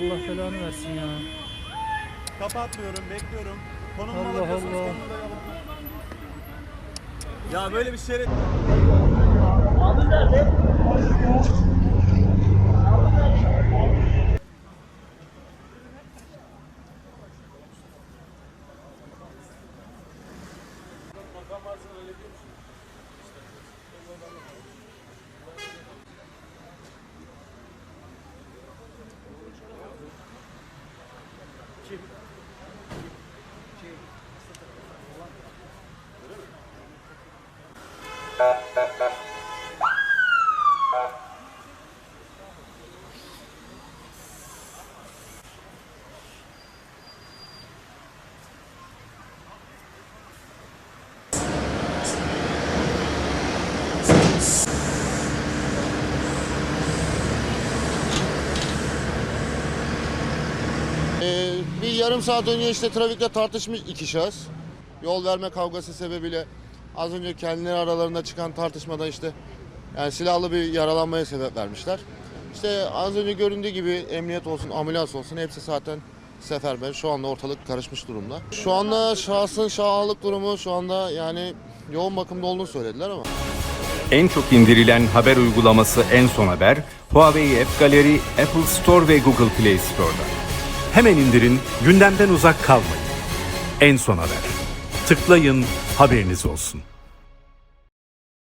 Allah belanı versin ya. Kapatmıyorum, bekliyorum. Konum mu Allah alabiliyorsunuz, Allah. konumu da alalım. Ya böyle bir şeref... Ee, bir yarım saat önce işte trafikte tartışmış iki şahıs. Yol verme kavgası sebebiyle az önce kendileri aralarında çıkan tartışmada işte yani silahlı bir yaralanmaya sebep vermişler. İşte az önce göründüğü gibi emniyet olsun, ambulans olsun hepsi zaten seferber. Şu anda ortalık karışmış durumda. Şu anda şahsın sağlık durumu şu anda yani yoğun bakımda olduğunu söylediler ama. En çok indirilen haber uygulaması En Son Haber, Huawei App Gallery, Apple Store ve Google Play Store'da. Hemen indirin, gündemden uzak kalmayın. En son haber. Tıklayın, haberiniz olsun.